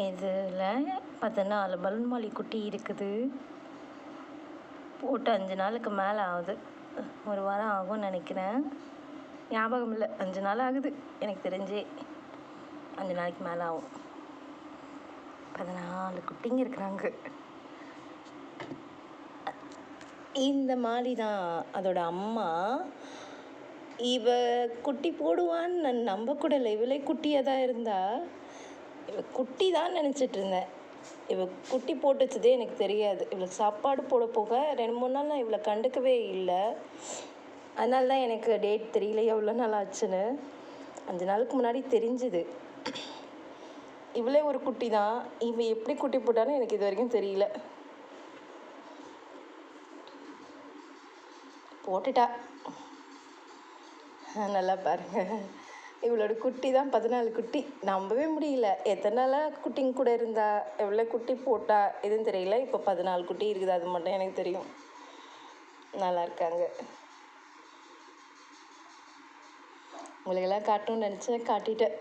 இதில் பதினாலு பலூன் மாலி குட்டி இருக்குது. போட்டு அஞ்சு நாளுக்கு மேலே ஆகுது. ஒரு வாரம் ஆகும்னு நினைக்கிறேன். ஞாபகம் இல்லை. அஞ்சு நாள் ஆகுது. எனக்கு தெரிஞ்சே அஞ்சு நாளைக்கு மேலே ஆகும். பதினாலு குட்டிங்க இருக்கிறாங்க. இந்த மாலி தான் அதோட அம்மா. இவ குட்டி போடுவான்னு நான் நம்ப கூட இல்லை இவளே குட்டியாக தான் இருந்தா. குட்டி தான் நினச்சிட்டு இருந்தேன். இவ குட்டி போட்டு வச்சதே எனக்கு தெரியாது. இவளுக்கு சாப்பாடு போட போக ரெண்டு மூணு நாள் நான் இவளை கண்டுக்கவே இல்லை. அதனால தான் எனக்கு டேட் தெரியல எவ்வளோ நாள் ஆச்சுன்னு. அஞ்சு நாளுக்கு முன்னாடி தெரிஞ்சுது. இவளே ஒரு குட்டி தான். இவ எப்படி குட்டி போட்டான்னு எனக்கு இது வரைக்கும் தெரியல. போட்டுட்டா. நல்லா பாருங்க. இவளோட குட்டி தான் பதினாலு குட்டி. நம்பவே முடியல. எத்தனை நாளாக குட்டிங்க கூட இருந்தா எவ்வளோ குட்டி போட்டா எதுவும் தெரியல. இப்போ பதினாலு குட்டி இருக்குது அது மட்டும் எனக்கு தெரியும். நல்லா இருக்காங்க. உங்களுக்கெல்லாம் காட்டணும்னு நினச்சேன் காட்டிட்டேன்.